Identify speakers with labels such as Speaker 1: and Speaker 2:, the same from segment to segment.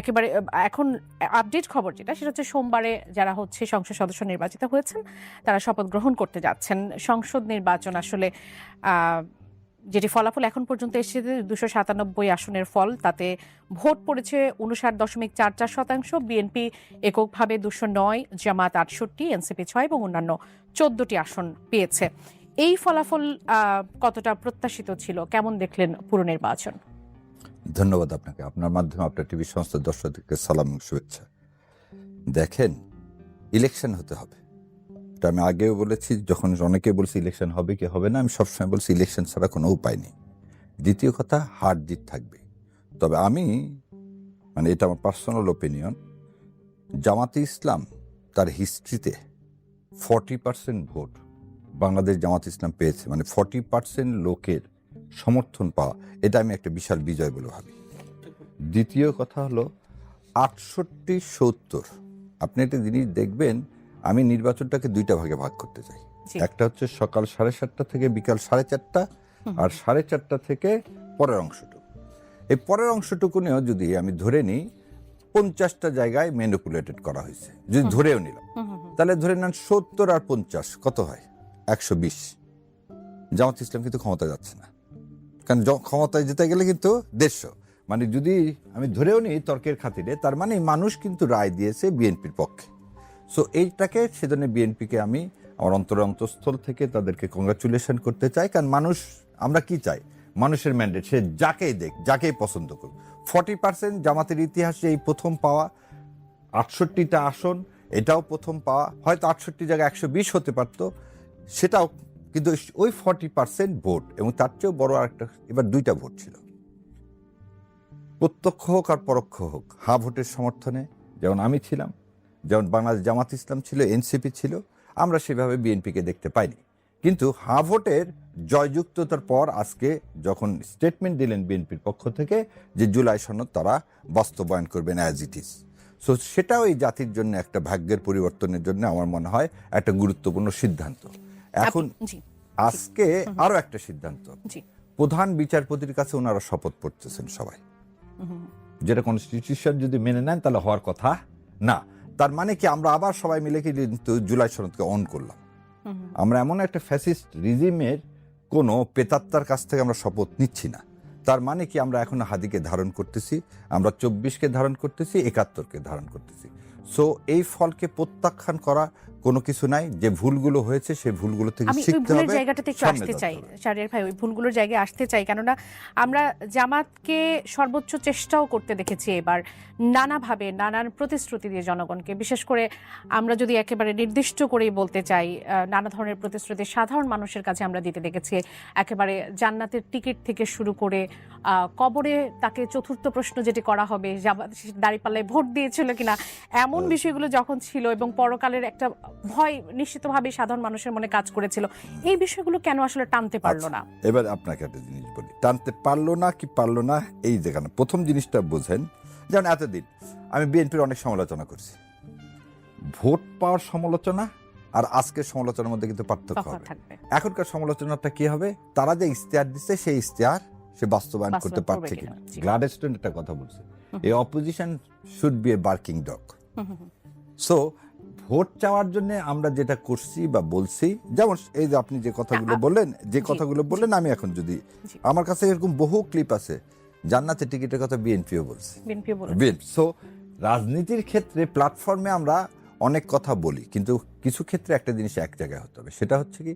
Speaker 1: একেবারে এখন আপডেট খবর যেটা, সেটা হচ্ছে সোমবারে যারা হচ্ছে সংসদ সদস্য নির্বাচিত হয়েছেন, তারা শপথ গ্রহণ করতে যাচ্ছেন। সংসদ নির্বাচন আসলে যেটি ফলাফল এখন পর্যন্ত এসেছে, দুশো সাতানব্বই আসনের ফল, তাতে ভোট পড়েছে উনষাট দশমিক চার চার শতাংশ, বিএনপি এককভাবে দুশো নয়, জামাত আটষট্টি, এনসিপি ছয় এবং অন্যান্য চোদ্দটি আসন পেয়েছে। এই ফলাফল কতটা প্রত্যাশিত ছিল? কেমন দেখলেন পুরো নির্বাচন?
Speaker 2: ধন্যবাদ আপনাকে। আপনার মাধ্যমে আপনার টিভি সংস্থার দর্শকদেরকে সালাম শুভেচ্ছা। দেখেন ইলেকশন হতে হবে। এটা আমি আগেও বলেছি, যখন অনেকে বলছি ইলেকশন হবে কি হবে না, আমি সবসময় বলছি ইলেকশন ছাড়া কোনো উপায় নেই। দ্বিতীয় কথা হার জিত থাকবে। তবে আমি মানে এটা আমার পার্সোনাল ওপিনিয়ন জামাতে ইসলাম তার হিস্ট্রিতে forty percent vote Bangladesh Jamaat Islam পেয়েছে। মানে ফর্টি পার্সেন্ট লোকের সমর্থন পাওয়া এটা আমি একটা বিশাল বিজয় বলে ভাবি। দ্বিতীয় কথা হলো আটষট্টি সত্তর আপনি একটা জিনিস দেখবেন আমি নির্বাচনটাকে দুইটা ভাগে ভাগ করতে চাই। একটা হচ্ছে সকাল সাড়ে সাতটা থেকে বিকাল সাড়ে চারটা আর সাড়ে চারটা থেকে পরের অংশটুকু। এই পরের অংশটুকু নিয়েও যদি আমি ধরে নিই পঞ্চাশটা জায়গায় ম্যানিপুলেটেড করা হয়েছে। যদি ধরেও নিলাম তাহলে ধরে নেন সত্তর আর পঞ্চাশ কত হয়? একশো বিশ। জামাত ইসলাম কিন্তু ক্ষমতা যাচ্ছে না। কারণ ক্ষমতায় যেতে গেলে কিন্তু দেড়শো। মানে যদি আমি ধরেও নিই তর্কের খাতিরে, তার মানে মানুষ কিন্তু রায় দিয়েছে বিএনপির পক্ষে। সো এইটাকে সেজন্য বিএনপিকে আমি আমার অন্তর অন্তঃস্থল থেকে তাদেরকে কংগ্রাচুলেশন করতে চাই। কারণ মানুষ, আমরা কি চাই? মানুষের ম্যান্ডেট সে যাকেই দেখ, যাকেই পছন্দ করুক। ফর্টি পার্সেন্ট জামাতের ইতিহাসে এই প্রথম পাওয়া, আটষট্টিটা আসন, এটাও প্রথম পাওয়া, হয়তো আটষট্টি জায়গায় একশো বিশ হতে পারতো, সেটাও কিন্তু ওই ফর্টি পার্সেন্ট ভোট এবং তার চেয়েও বড় আরেকটা, এবার দুইটা ভোট ছিল। প্রত্যক্ষ হোক আর পরোক্ষ হোক, হা ভোটের সমর্থনে, যেমন আমি ছিলাম, যেমন বাংলাদেশ জামাত ইসলাম ছিল এনসিপি ছিল, আমরা সেভাবে বিএনপিকে দেখতে পাইনি। কিন্তু হা ভোটের জয়যুক্ততার পর আজকে যখন স্টেটমেন্ট দিলেন বিএনপির পক্ষ থেকে যে জুলাই সনদ তারা বাস্তবায়ন করবেন অ্যাজ ইট ইজ সো সেটাও এই জাতির জন্য একটা ভাগ্যের পরিবর্তনের জন্য আমার মনে হয় একটা গুরুত্বপূর্ণ সিদ্ধান্ত। এখন আজকে আরও একটা সিদ্ধান্ত। প্রধান বিচারপতির কাছে ওনারা শপথ পড়তেছেন সবাই। যেটা কনস্টিটিউশন যদি মেনে নেন তাহলে হওয়ার কথা না। তার মানে কি আমরা আবার সবাই মিলে কি কিন্তু জুলাই সনদকে অন করলাম। আমরা এমন একটা ফ্যাসিস্ট রিজিমের কোনো পেতাত্তার কাছ থেকে আমরা শপথ নিচ্ছি না। তার মানে কি আমরা এখন হাদিকে ধারণ করতেছি আমরা চব্বিশকে ধারণ করতেছি একাত্তরকে ধারণ করতেছি। সো এই ফলকে প্রত্যাখ্যান করা কোনো কিছু নাই। যে ভুলগুলো হয়েছে সেই ভুলগুলো থেকে শিখতে হবে
Speaker 1: জায়গাটাতে একটু আসতে চাই।
Speaker 2: হবে।
Speaker 1: শারিয়ার ভাই ওই ভুলগুলোর জায়গায় আসতে চাই। কেননা আমরা জামাতকে সর্বোচ্চ চেষ্টাও করতে দেখেছি এবার নানাভাবে নানান প্রতিশ্রুতি দিয়ে জনগণকে। বিশেষ করে আমরা যদি একেবারে নির্দিষ্ট করেই বলতে চাই নানা ধরনের প্রতিশ্রুতি সাধারণ মানুষের কাছে আমরা দিতে দেখেছি। একেবারে জান্নাতের টিকিট থেকে শুরু করে আহ, কবরে তাকে চতুর্থ প্রশ্ন যেটি করা হবে দাঁড়িপাল্লায় ভোট দিয়েছিল কিনা এমন বিষয়গুলো যখন ছিল এবং পরকালের একটা ভয় নিশ্চিতভাবে সাধারণ মানুষের মনে কাজ করেছিল এই বিষয়গুলো কেন আসলে টানতে পারল না?
Speaker 2: আচ্ছা, এবার আপনাকে একটা জিনিস বলি। টানতে পারল না কি পারল না এই যেখানে প্রথম জিনিসটা বোঝেন যেমন এতদিন আমি বিএনপির অনেক সমালোচনা করছি। ভোট পাওয়ার সমালোচনা আর আজকের সমালোচনার মধ্যে কিন্তু পার্থক্য হবে। এখনকার সমালোচনাটা কি হবে? তারা যে ইশতেহার দিচ্ছে সেই ইশতেহার সে বাস্তবায়ন করতে পারছে
Speaker 1: কিনা,
Speaker 2: গ্লাডস্টোন একটা কথা বলছে। এই opposition should be a barking dog. So vote চাওয়ার জন্য আমরা যেটা করছি বা বলছি যেমন এই যে আপনি যে কথাগুলো বললেন যে কথাগুলো বললেন আমি এখন যদি আমার কাছে এরকম বহু ক্লিপ আছে জান্নাতে টিকিটের কথা বিএনপিও বলছে। বিএনপি সো রাজনীতির ক্ষেত্রে প্ল্যাটফর্মে আমরা অনেক কথা বলি কিন্তু কিছু ক্ষেত্রে একটা জিনিস এক জায়গায় হতে হবে সেটা হচ্ছে কি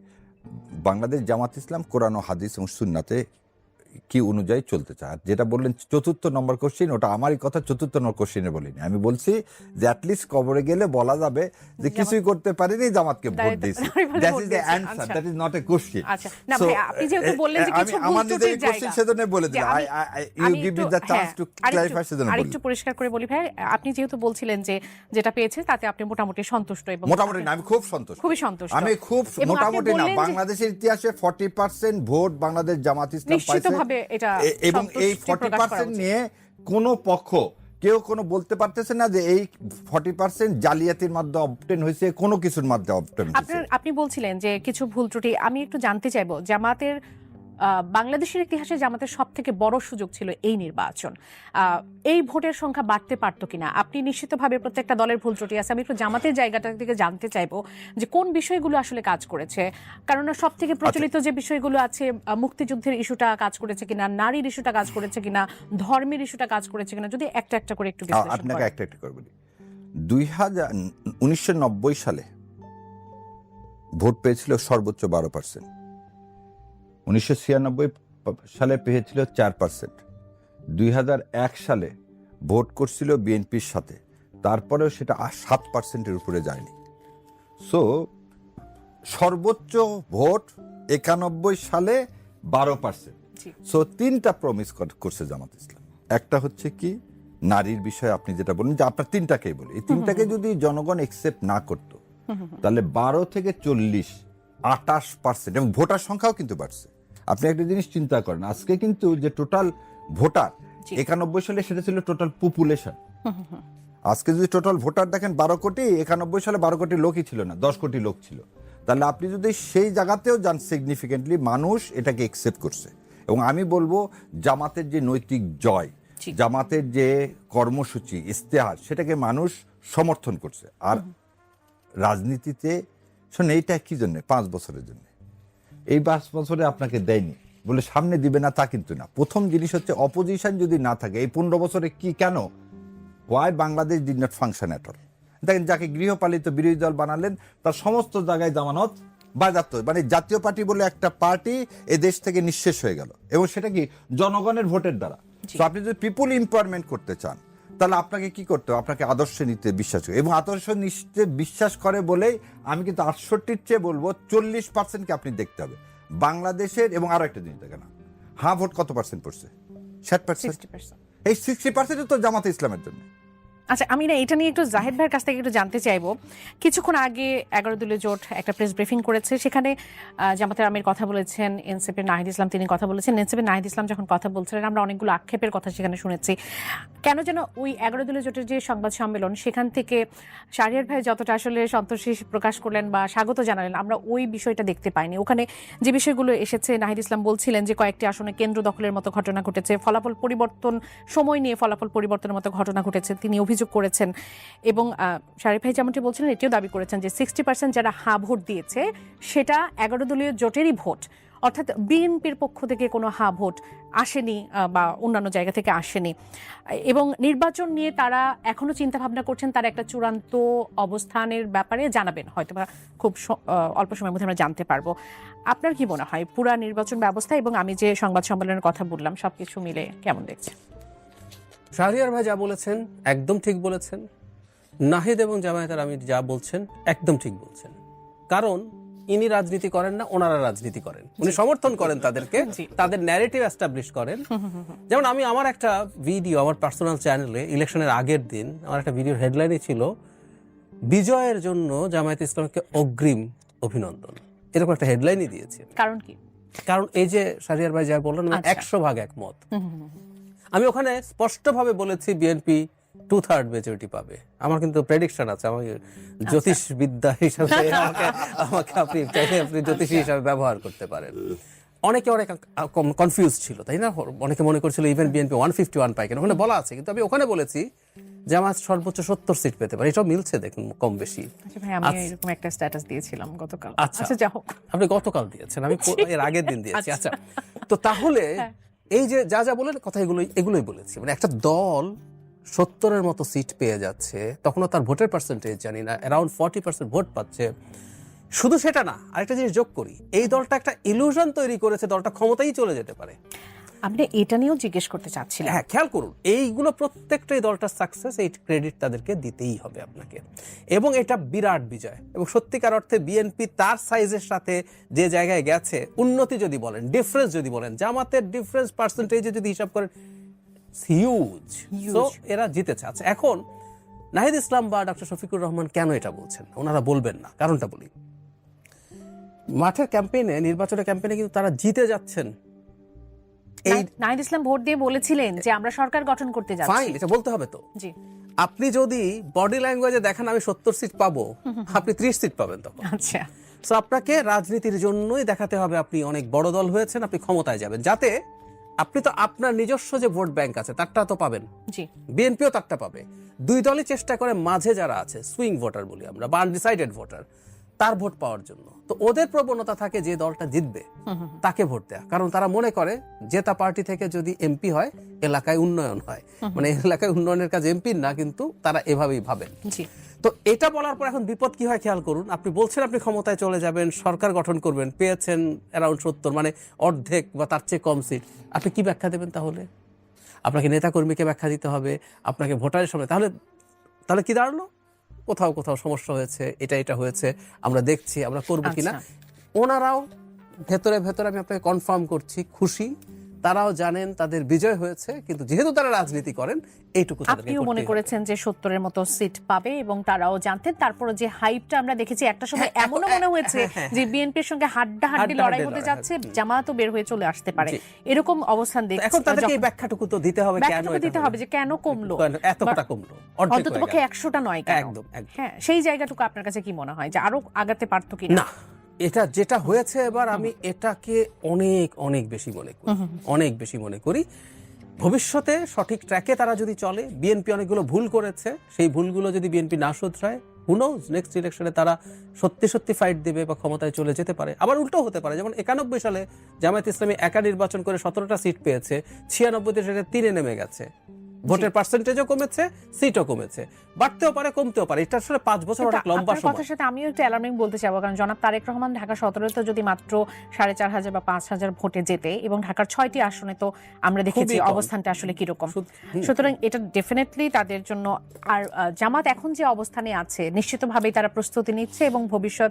Speaker 2: বাংলাদেশ জামাত ইসলাম কোরআন ও হাদিস এবং সুন্নাতে কি অনুযায়ী চলতে চায়? আর যেটা বললেন চতুর্থ নম্বর কোশ্চিন ওটা আমারই কথা চতুর্থ নম্বর কোশ্চিনে বলিনি। আমি বলছি যে অ্যাটলিস্ট কবরে গেলে বলা যাবে যে কিছুই করতে পারিনি জামাতকে ভোট দিয়েছি। That is the answer. That is not a question
Speaker 1: আপনি যেহেতু বললেন যে কিছু ভুল
Speaker 2: আমার নিজের কোশ্চিন
Speaker 1: জায়গা।
Speaker 2: সেজন্য বলে দিলাম you give me the chance to clarify সেজন্য বলি
Speaker 1: আরেকটু পরিষ্কার করে বলি ভাই আপনি যেহেতু বলছিলেন যে যেটা পেয়েছে তাতে আপনি মোটামুটি সন্তুষ্ট এবং
Speaker 2: মোটামুটি না আমি খুব সন্তুষ্ট।
Speaker 1: খুবই সন্তুষ্ট।
Speaker 2: আমি খুব মোটামুটি না বাংলাদেশের ইতিহাসে forty percent vote Bangladesh Jamaat Islam পাইছে।
Speaker 1: এটা
Speaker 2: এবং এই
Speaker 1: সন্তুষ্টি
Speaker 2: ফর্টি পার্সেন্ট নিয়ে কোনো পক্ষ কেউ কোনো বলতে পারতেছে না যে এই ফর্টি পার্সেন্ট জালিয়াতির মাধ্যমে অবটেন হয়েছে কোনো কিছুর মাধ্যমে অবটেন
Speaker 1: আপনার আপনি বলছিলেন যে কিছু ভুল ত্রুটি। আমি একটু জানতে চাইব জামাতের বাংলাদেশের ইতিহাসে জামাতের সব থেকে বড় সুযোগ ছিল এই নির্বাচন। এই ভোটের সংখ্যা বাড়তে পারতো কিনা? আপনি নিশ্চিতভাবে প্রত্যেকটা দলের ভুল ত্রুটি আছে। আমি একটু জামাতের জায়গাটা থেকে জানতে চাইব যে কোন বিষয়গুলো আসলে কাজ করেছে? কারণ সব থেকে প্রচলিত যে বিষয়গুলো আছে মুক্তিযুদ্ধের ইস্যুটা কাজ করেছে কিনা নারীর ইস্যুটা কাজ করেছে কিনা ধর্মের ইস্যুটা কাজ করেছে কিনা যদি একটা একটা করে একটু
Speaker 2: আপনাকে একটা একটা করে বলি। দুই হাজার উনিশশো নব্বই সালে ভোট পেয়েছিল সর্বোচ্চ বারো পার্সেন্ট উনিশশো ছিয়ানব্বই সালে পেয়েছিল চার পার্সেন্ট। দুই হাজার এক সালে ভোট করছিল বিএনপির সাথে। তারপরেও সেটা সাত পার্সেন্টের উপরে যায়নি। সো সর্বোচ্চ ভোট একানব্বই সালে বারো পার্সেন্ট। সো তিনটা প্রমিস করছে জামাত ইসলাম। একটা হচ্ছে কি নারীর বিষয়ে আপনি যেটা বলেন যে আপনার তিনটাকেই বলি। এই তিনটাকে যদি জনগণ একসেপ্ট না করতো তাহলে বারো থেকে চল্লিশ আটাশ পার্সেন্ট এবং ভোটার সংখ্যাও কিন্তু বাড়ছে। আপনি একটা জিনিস চিন্তা করেন আজকে কিন্তু যে টোটাল ভোটার একানব্বই সালে সেটা ছিল টোটাল পপুলেশন আজকে যদি টোটাল ভোটার দেখেন বারো কোটি একানব্বই সালে বারো কোটি লোকই ছিল না দশ কোটি লোক ছিল। তাহলে আপনি যদি সেই জায়গাতেও যান সিগনিফিকেন্টলি মানুষ এটাকে একসেপ্ট করছে। এবং আমি বলব জামাতের যে নৈতিক জয় জামাতের যে কর্মসূচি ইস্তেহার সেটাকে মানুষ সমর্থন করছে। আর রাজনীতিতে শোন এইটা কি জন্য? পাঁচ বছরের জন্য। এই পাঁচ বছরে আপনাকে দেয়নি। বলে সামনে দিবে না তা কিন্তু না। প্রথম জিনিস হচ্ছে অপোজিশন যদি না থাকে এই পনেরো বছরে কি কেন? Why Bangladesh did not function at all দেখেন যাকে গৃহপালিত বিরোধী দল বানালেন তার সমস্ত জায়গায় জামানত বাজাত মানে জাতীয় পার্টি বলে একটা পার্টি এ দেশ থেকে নিঃশেষ হয়ে গেল। এবং সেটা কি? জনগণের ভোটের দ্বারা। তো আপনি যদি পিপুল এমপাওয়ারমেন্ট করতে চান তাহলে আপনাকে কি করতে হবে? আপনাকে আদর্শে নিতে বিশ্বাস করে। এবং আদর্শ নিতে বিশ্বাস করে বলেই আমি কিন্তু আটষট্টির চেয়ে বলব চল্লিশ পার্সেন্টকে আপনি দেখতে হবে। বাংলাদেশের এবং আরও একটা জিনিস দেখেন। হ্যাঁ ভোট কত পার্সেন্ট পড়ছে? ষাট পার্সেন্ট এই সিক্সটি পার্সেন্ট তো জামাতে ইসলামের জন্য।
Speaker 1: আচ্ছা আমি না এটা নিয়ে একটু জাহেদ ভাইয়ের কাছ থেকে একটু জানতে চাইব। কিছুক্ষণ আগে এগারো দলীয় জোট একটা প্রেস ব্রিফিং করেছে। সেখানে জামাতের আমির কথা বলেছেন এনসিপির নাহিদ ইসলাম তিনি কথা বলেছেন। এনসিপির নাহিদ ইসলাম যখন কথা বলছিলেন আমরা অনেকগুলো আক্ষেপের কথা সেখানে শুনেছি। কেন যেন ওই এগারো দলীয় জোটের যে সংবাদ সম্মেলন সেখান থেকে শাহরিয়ার ভাই যতটা আসলে সন্তোষী প্রকাশ করলেন বা স্বাগত জানালেন আমরা ওই বিষয়টা দেখতে পাইনি। ওখানে যে বিষয়গুলো এসেছে নাহিদ ইসলাম বলছিলেন যে কয়েকটি আসনে কেন্দ্র দখলের মতো ঘটনা ঘটেছে ফলাফল পরিবর্তন সময় নিয়ে ফলাফল পরিবর্তনের মতো ঘটনা ঘটেছে তিনি অভিযোগ করেছেন। এবং আহ, শারিফ ভাই যেমনটি বলছিলেন এটিও দাবি করেছেন যে সিক্সটি পার্সেন্ট যারা হা ভোট দিয়েছে সেটা এগারো দলীয় জোটেরই ভোট। অর্থাৎ বিএনপির পক্ষ থেকে কোনো হা ভোট আসেনি বা অন্যান্য জায়গা থেকে আসেনি। এবং নির্বাচন নিয়ে তারা এখনও চিন্তা ভাবনা করছেন, তার একটা চূড়ান্ত অবস্থানের ব্যাপারে জানাবেন। হয়তো বা খুব অল্প সময়ের মধ্যে আমরা জানতে পারব। আপনার কি মনে হয় পুরা নির্বাচন ব্যবস্থা এবং আমি যে সংবাদ সম্মেলনের কথা বললাম সব কিছু মিলে কেমন দেখছেন?
Speaker 3: শাহরিয়ার ভাই যা বলেছেন, একদম ঠিক বলেছেন। নাহিদ এবং জামায়াতের আমি যা বলছেন, একদম ঠিক বলছেন। কারণ ইনি রাজনীতি করেন না ওনারা রাজনীতি করেন। উনি সমর্থন করেন তাদেরকে তাদের ন্যারেটিভ এস্টাবলিশ করেন। যেমন আমি আমার একটা ভিডিও আমার পার্সোনাল চ্যানেলে ইলেকশনের আগের দিন আমার একটা ভিডিও হেডলাইনে ছিল বিজয়ের জন্য জামায়াত ইসলামকে অগ্রিম অভিনন্দন। এরকম একটা হেডলাইনই দিয়েছি।
Speaker 1: কারণ কি?
Speaker 3: কারণ এই যে শাহরিয়ার ভাই যা বললেন
Speaker 1: আচ্ছা।
Speaker 3: একশো ভাগ একমত। আমি ওখানে স্পষ্টভাবে বলেছি বিএনপি টু থার্ড মেজরিটি পাবে। আমার কিন্তু প্রেডিকশন আছে জ্যোতিষ বিদ্যা হিসাবে আমাকে আমাকে আপনি চাইলে আপনি জ্যোতিষী হিসাবে ব্যবহার করতে পারেন। অনেকে অনেক কনফিউজ ছিল তাই না? অনেকে মনে করছিল even BNP one fifty one কেন। ওখানে বলা আছে কিন্তু আমি ওখানে বলেছি যে আমার সর্বোচ্চ সত্তর সিট পেতে পারে। এটাও মিলছে দেখুন কম বেশি।
Speaker 1: আচ্ছা আমি এরকম একটা স্ট্যাটাস দিয়েছিলাম গতকাল।
Speaker 3: আচ্ছা।
Speaker 1: আচ্ছা যা হোক
Speaker 3: আপনি গতকাল দিয়েছেন আমি এর আগের দিন দিয়েছি। আচ্ছা। তো তাহলে এই যে যা যা বলেন কথা এগুলোই এগুলোই বলেছি। মানে একটা দল সত্তরের মতো সিট পেয়ে যাচ্ছে তখনও তার ভোটের পার্সেন্টেজ জানি না অ্যারাউন্ড ফর্টি পার্সেন্ট ভোট পাচ্ছে। শুধু সেটা না আরেকটা জিনিস যোগ করি এই দলটা একটা ইলুশন তৈরি করেছে দলটা ক্ষমতাই চলে যেতে পারে।
Speaker 1: আপনি এটা নিয়েও জিজ্ঞেস করতে চাচ্ছিলাম।
Speaker 3: হ্যাঁ খেয়াল করুন এইগুলো প্রত্যেকটাই দলটার সাকসেস এই ক্রেডিট তাদেরকে দিতেই হবে আপনাকে। এবং এটা বিরাট বিজয় এবং সত্যিকার অর্থে বিএনপি তার সাইজের সাথে যে জায়গায় গেছে উন্নতি যদি বলেন ডিফারেন্স যদি বলেন জামাতের ডিফারেন্স পার্সেন্টেজে যদি হিসাব করেন হিউজ সো এরা জিতেছে আচ্ছা এখন নাহিদ ইসলাম বা ডক্টর শফিকুর রহমান কেন এটা বলছেন? ওনারা বলবেন না কারণটা বলি। মাঠের ক্যাম্পেইনে নির্বাচনের ক্যাম্পেইনে কিন্তু তারা জিতে যাচ্ছেন। এই
Speaker 1: নাহিদ- নাহিদ ইসলাম ভোট দিয়ে বলেছিলেন যে আমরা সরকার গঠন করতে যাচ্ছি।
Speaker 3: ফাইন এটা বলতে হবে তো।
Speaker 1: জি।
Speaker 3: আপনি যদি বডি ল্যাঙ্গুয়েজে দেখেন আমি সত্তর সিট পাবো আপনি ত্রিশ সিট পাবেন তখন।
Speaker 1: আচ্ছা।
Speaker 3: সো আপনাকে রাজনীতির জন্যই দেখাতে হবে আপনি অনেক বড় দল হয়েছেন আপনি ক্ষমতায় যাবেন। যাতে আপনি তো আপনার নিজস্ব যে ভোট ব্যাংক আছে তারটা তো পাবেন।
Speaker 1: জি।
Speaker 3: বিএনপিও তারটা পাবে। দুই দলই চেষ্টা করে মাঝে যারা আছে সুইং ভোটার বলি আমরা বা আনডিসাইডেড ভোটার তার ভোট পাওয়ার জন্য। তো ওদের প্রবণতা থাকে যে দলটা জিতবে তাকে ভোট দেয়া। কারণ তারা মনে করে জেতা পার্টি থেকে যদি এমপি হয় এলাকায় উন্নয়ন হয়। মানে এলাকায় উন্নয়নের কাজ এমপির না কিন্তু তারা এভাবেই ভাবেন।
Speaker 1: জি।
Speaker 3: তো এটা বলার পর এখন বিপদ কি হয় খেয়াল করুন। আপনি বলছেন আপনি ক্ষমতায় চলে যাবেন সরকার গঠন করবেন পেয়েছেন অ্যারাউন্ড সত্তর মানে অর্ধেক বা তার চেয়ে কম সিট আপনি কি ব্যাখ্যা দেবেন তাহলে? আপনাকে নেতাকর্মীকে ব্যাখ্যা দিতে হবে আপনাকে ভোটারের সামনে। তাহলে তাহলে কি দাঁড়াল? কোথাও কোথাও সমস্যা হয়েছে এটা এটা হয়েছে আমরা দেখছি আমরা করব কিনা।
Speaker 1: আচ্ছা।
Speaker 3: ওনারাও ভেতরে ভেতরে আমি আপনাকে কনফার্ম করছি খুশি। তারাও জানেন তাদের বিজয় হয়েছে কিন্তু যেহেতু তারা রাজনীতি করেন এইটুকু
Speaker 1: আপনিও মনে করেছেন যে সত্তরের মতো সিট পাবে এবং তারাও জানতেন। তারপরে যে হাইপটা আমরা দেখেছি একটা সময়
Speaker 3: হ্যাঁ,
Speaker 1: এমনও মনে হয়েছে
Speaker 3: হ্যাঁ, হ্যাঁ,
Speaker 1: যে বিএনপির সঙ্গে হাড্ডা হাড্ডি লড়াই হতে যাচ্ছে। জামাতও বের হয়ে চলে আসতে পারে। এরকম অবস্থান দেখছি
Speaker 3: এখন তাদেরকে এই ব্যাখ্যাটুকু তো দিতে হবে কেন
Speaker 1: দিতে হবে যে কেন কমলো?
Speaker 3: এতটা কমলো
Speaker 1: অন্তত পক্ষে একশোটা নয় কেন?
Speaker 3: একদম একদম।
Speaker 1: হ্যাঁ সেই জায়গাটুকু আপনার কাছে কি মনে হয়? যে আরও আগাতে পারতো কিনা?
Speaker 3: না এটা যেটা হয়েছে এবার আমি এটাকে অনেক অনেক বেশি মনে করি। অনেক বেশি মনে করি। ভবিষ্যতে সঠিক ট্র্যাকে তারা যদি চলে বিএনপি অনেকগুলো ভুল করেছে সেই ভুলগুলো যদি বিএনপি না শোধরায় হুনোজ নেক্সট ইলেকশনে তারা সত্যি সত্যি ফাইট দেবে বা ক্ষমতায় চলে যেতে পারে। আবার উল্টো হতে পারে যেমন একানব্বই সালে জামায়াত ইসলামী একা নির্বাচন করে সতেরোটা সিট পেয়েছে ছিয়ানব্বইতে সেটা তিনে নেমে গেছে। ভোটের পার্সেন্টেজও কমেছে সিটও কমেছে। বাড়তেও পারে কমতেও পারে। এটা আসলে পাঁচ বছর অনেক লম্বা সময়।
Speaker 1: কথার সাথে আমিও একটু অ্যালার্মিং বলতে চাবো কারণ জনাব তারেক রহমান ঢাকা সতেরোতে যদি মাত্র সাড়ে চার হাজার বা পাঁচ হাজার ভোটে যেতে এবং ঢাকার ছয়টি আসনে তো আমরা দেখেছি অবস্থানটা আসলে কীরকম। সুতরাং এটা ডেফিনেটলি তাদের জন্য আর জামাত এখন যে অবস্থানে আছে নিশ্চিতভাবেই তারা প্রস্তুতি নিচ্ছে এবং ভবিষ্যৎ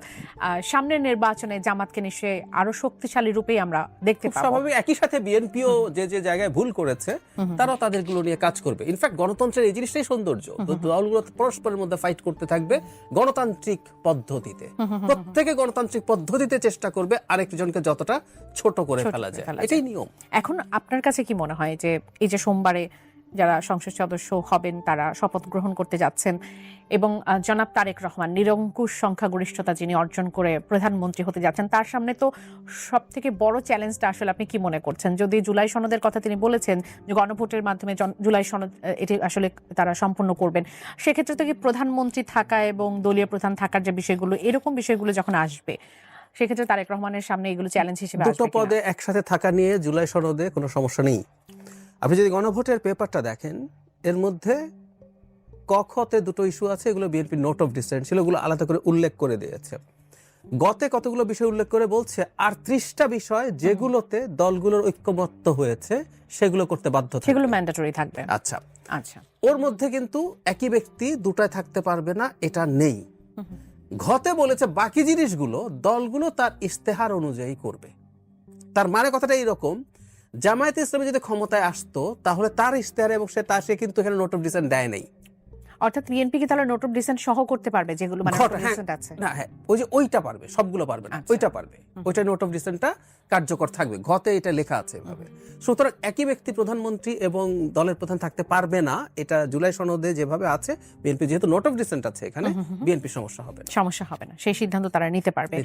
Speaker 1: সামনের নির্বাচনে জামাতকে নিশ্চয়ই আরও শক্তিশালী রূপেই আমরা দেখতে পাবো।
Speaker 3: স্বাভাবিক। একই সাথে বিএনপিও যে যে জায়গায় ভুল করেছে তারাও তাদেরগুলো নিয়ে কাজ করবে। ইনফ্যাক্ট গণতন্ত্রের এই জিনিসটাই সৌন্দর্য। দলগুলো পরস্পরের মধ্যে ফাইট করতে থাকবে গণতান্ত্রিক পদ্ধতিতে। প্রত্যেকে গণতান্ত্রিক পদ্ধতিতে চেষ্টা করবে আরেকজনকে যতটা ছোট করে ফেলা যায়। এটাই নিয়ম।
Speaker 1: এখন আপনার কাছে কি মনে হয় যে এই যে সোমবারে যারা সংসদ সদস্য হবেন তারা শপথ গ্রহণ করতে যাচ্ছেন। এবং জনাব তারেক রহমান নিরঙ্কুশ সংখ্যাগরিষ্ঠতা যিনি অর্জন করে প্রধানমন্ত্রী হতে যাচ্ছেন তার সামনে তো সব থেকে বড় চ্যালেঞ্জটা আসলে আপনি কি মনে করছেন? যদি জুলাই সনদের কথা তিনি বলেছেন যে গণভোটের মাধ্যমে জুলাই সনদ এটি আসলে তারা সম্পূর্ণ করবেন সেক্ষেত্রে তো কি প্রধানমন্ত্রী থাকা এবং দলীয় প্রধান থাকার যে বিষয়গুলো এরকম বিষয়গুলো যখন আসবে সেক্ষেত্রে তারেক রহমানের সামনে এগুলো চ্যালেঞ্জ হিসেবে
Speaker 3: দুটো পদে একসাথে থাকা নিয়ে জুলাই সনদে কোনো সমস্যা নেই। আপনি যদি গণভোটের পেপারটা দেখেন এর মধ্যে কখতে দুটো ইস্যু আছে এগুলো বিএনপি নোট অফ ডিসেন্ট ছিল এগুলো আলাদা করে উল্লেখ করে দিয়েছে। গতে কতগুলো বিষয় উল্লেখ করে বলছে আর ত্রিশটা বিষয় যেগুলোতে দলগুলোর ঐক্যমত্য হয়েছে সেগুলো করতে বাধ্য।
Speaker 1: সেগুলো ম্যান্ডেটরি থাকবে।
Speaker 3: আচ্ছা।
Speaker 1: আচ্ছা।
Speaker 3: ওর মধ্যে কিন্তু একই ব্যক্তি দুটায় থাকতে পারবে না এটা নেই। ঘতে বলেছে বাকি জিনিসগুলো দলগুলো তার ইস্তেহার অনুযায়ী করবে। তার মানে কথাটা এইরকম জামায়াত ইসলামী যদি ক্ষমতায় আসতো তাহলে তার ইস্তেহার এবং সে তার সে কিন্তু এখানে নোট অফ ডিসেন্ট দেয় নাই।
Speaker 1: অর্থাৎ বিএনপি কি তাহলে নোট অফ ডিসেন্ট সহ করতে পারবে যেগুলো মানে
Speaker 3: হ্যাঁ,
Speaker 1: আছে।
Speaker 3: না হ্যাঁ ওই যে ওইটা পারবে সবগুলো পারবে না
Speaker 1: আচ্ছা।
Speaker 3: ওইটা পারবে। ওইটা নোট অফ ডিসেন্টটা কার্যকর থাকবে ঘতে এটা লেখা আছে এভাবে। সুতরাং একই ব্যক্তি প্রধানমন্ত্রী এবং দলের প্রধান থাকতে পারবে না এটা জুলাই সনদে যেভাবে আছে বিএনপি যেহেতু নোট অফ ডিসেন্ট আছে এখানে বিএনপি সমস্যা হবে না।
Speaker 1: সমস্যা হবে না সেই সিদ্ধান্ত তারা নিতে পারবে।